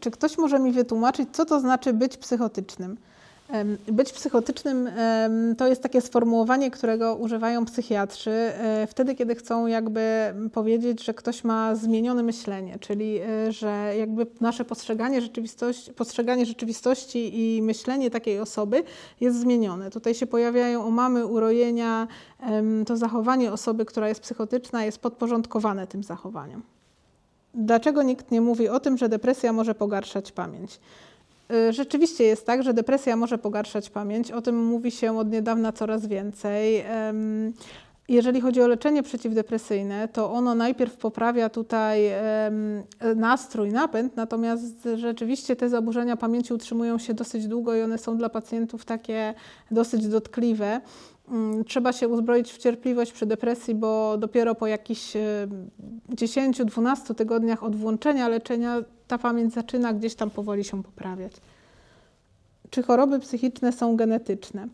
Czy ktoś może mi wytłumaczyć, co to znaczy być psychotycznym? Być psychotycznym to jest takie sformułowanie, którego używają psychiatrzy e, wtedy, kiedy chcą jakby powiedzieć, że ktoś ma zmienione myślenie, czyli e, że jakby nasze postrzeganie rzeczywistości, postrzeganie rzeczywistości i myślenie takiej osoby jest zmienione. Tutaj się pojawiają omamy, urojenia, to zachowanie osoby, która jest psychotyczna jest podporządkowane tym zachowaniom. Dlaczego nikt nie mówi o tym, że depresja może pogarszać pamięć? Y, Rzeczywiście jest tak, że depresja może pogarszać pamięć. O tym mówi się od niedawna coraz więcej. Jeżeli chodzi o leczenie przeciwdepresyjne, to ono najpierw poprawia tutaj nastrój, napęd, natomiast rzeczywiście te zaburzenia pamięci utrzymują się dosyć długo i one są dla pacjentów takie dosyć dotkliwe. Mm, Trzeba się uzbroić w cierpliwość przy depresji, bo dopiero po jakichś e, 10-12 tygodniach od włączenia leczenia ta pamięć zaczyna gdzieś tam powoli się poprawiać. Czy choroby psychiczne są genetyczne?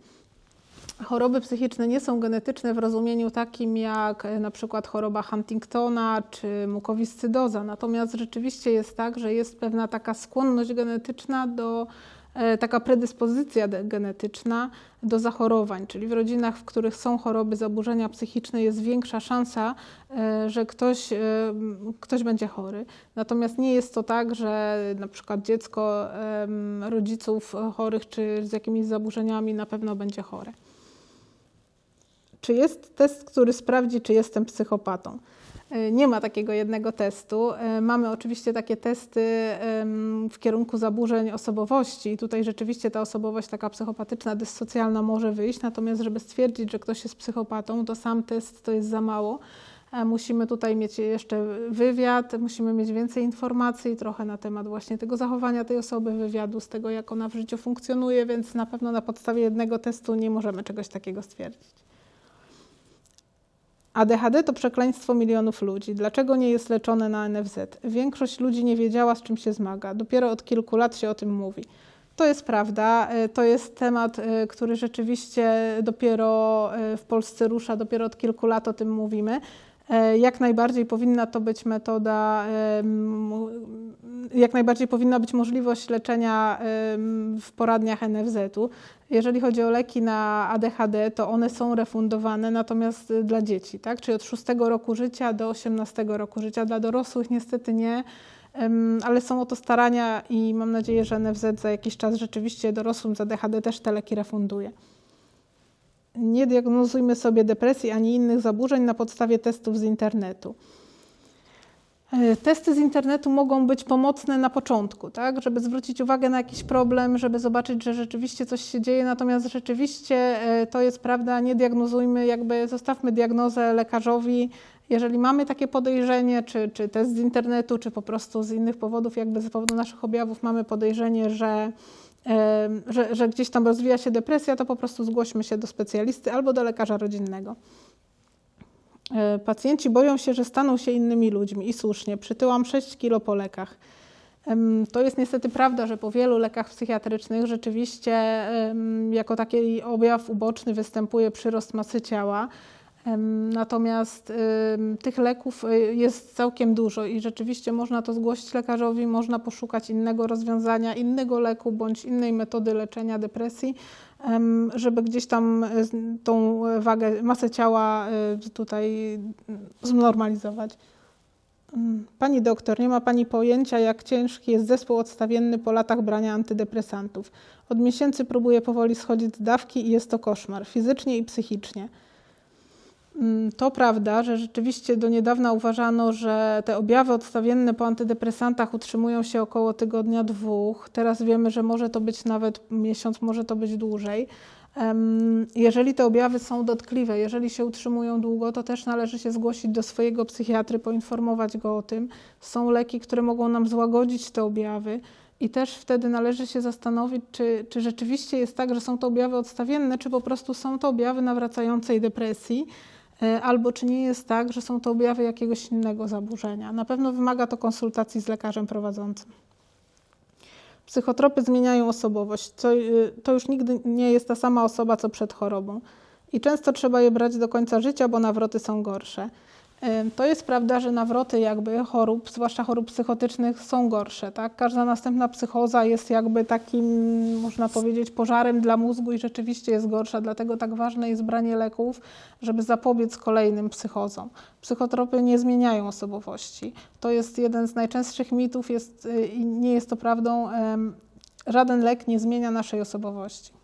Choroby psychiczne nie są genetyczne w rozumieniu takim jak e, na przykład choroba Huntingtona czy mukowiscydoza. Natomiast rzeczywiście jest tak, że jest pewna taka skłonność genetyczna do e, taka predyspozycja genetyczna do zachorowań, czyli w rodzinach, w których są choroby, zaburzenia psychiczne, jest większa szansa, e, że ktoś, e, ktoś będzie chory. Natomiast nie jest to tak, że na przykład dziecko rodziców chorych czy z jakimiś zaburzeniami na pewno będzie chore. Czy jest test, który sprawdzi, czy jestem psychopatą? E, Nie ma takiego jednego testu. E, Mamy oczywiście takie testy w kierunku zaburzeń osobowości. Tutaj rzeczywiście ta osobowość taka psychopatyczna, dyssocjalna może wyjść. Natomiast, żeby stwierdzić, że ktoś jest psychopatą, to sam test to jest za mało. E, Musimy tutaj mieć jeszcze wywiad, musimy mieć więcej informacji trochę na temat właśnie tego zachowania tej osoby, wywiadu, z tego, jak ona w życiu funkcjonuje, więc na pewno na podstawie jednego testu nie możemy czegoś takiego stwierdzić. ADHD to przekleństwo milionów ludzi. Dlaczego nie jest leczone na NFZ? Większość ludzi nie wiedziała, z czym się zmaga. Dopiero od kilku lat się o tym mówi. To jest prawda. e, To jest temat, e, który rzeczywiście dopiero e, w Polsce rusza, dopiero od kilku lat o tym mówimy. Jak najbardziej powinna to być metoda, jak najbardziej powinna być możliwość leczenia w poradniach NFZ-u. Jeżeli chodzi o leki na ADHD, to one są refundowane, natomiast y, dla dzieci, tak? czyli od 6 roku życia do 18 roku życia. Dla dorosłych niestety nie, ale są o to starania i mam nadzieję, że NFZ za jakiś czas rzeczywiście dorosłym z ADHD też te leki refunduje. Nie diagnozujmy sobie depresji ani innych zaburzeń na podstawie testów z internetu. E, Testy z internetu mogą być pomocne na początku, tak? żeby zwrócić uwagę na jakiś problem, żeby zobaczyć, że rzeczywiście coś się dzieje, natomiast rzeczywiście e, to jest prawda, nie diagnozujmy, jakby zostawmy diagnozę lekarzowi. Jeżeli mamy takie podejrzenie, czy, czy test z internetu, czy po prostu z innych powodów, jakby z powodu naszych objawów mamy podejrzenie, że, e, że, że gdzieś tam rozwija się depresja, to po prostu zgłośmy się do specjalisty albo do lekarza rodzinnego. E, Pacjenci boją się, że staną się innymi ludźmi i słusznie. Przytyłam 6 kilo po lekach. To jest niestety prawda, że po wielu lekach psychiatrycznych rzeczywiście jako taki objaw uboczny występuje przyrost masy ciała. Natomiast tych leków y, jest całkiem dużo i rzeczywiście można to zgłosić lekarzowi, można poszukać innego rozwiązania, innego leku bądź innej metody leczenia depresji, żeby gdzieś tam z- tą wagę, masę ciała y, tutaj znormalizować. Mm, Pani doktor, nie ma Pani pojęcia, jak ciężki jest zespół odstawienny po latach brania antydepresantów. Od miesięcy próbuję powoli schodzić z dawki i jest to koszmar, fizycznie i psychicznie. Mm, To prawda, że rzeczywiście do niedawna uważano, że te objawy odstawienne po antydepresantach utrzymują się około tygodnia, dwóch. Teraz wiemy, że może to być nawet miesiąc, może to być dłużej. Jeżeli te objawy są dotkliwe, jeżeli się utrzymują długo, to też należy się zgłosić do swojego psychiatry, poinformować go o tym. Są leki, które mogą nam złagodzić te objawy. I też wtedy należy się zastanowić, czy, czy rzeczywiście jest tak, że są to objawy odstawienne, czy po prostu są to objawy nawracającej depresji, albo czy nie jest tak, że są to objawy jakiegoś innego zaburzenia. Na pewno wymaga to konsultacji z lekarzem prowadzącym. Psychotropy zmieniają osobowość. To, y, to już nigdy nie jest ta sama osoba, co przed chorobą. I często trzeba je brać do końca życia, bo nawroty są gorsze. To jest prawda, że nawroty jakby chorób, zwłaszcza chorób psychotycznych są gorsze, tak? Każda następna psychoza jest jakby takim, można powiedzieć, pożarem dla mózgu i rzeczywiście jest gorsza, dlatego tak ważne jest branie leków, żeby zapobiec kolejnym psychozom. Psychotropy nie zmieniają osobowości. To jest jeden z najczęstszych mitów, jest, y, nie jest to prawdą. Żaden lek nie zmienia naszej osobowości.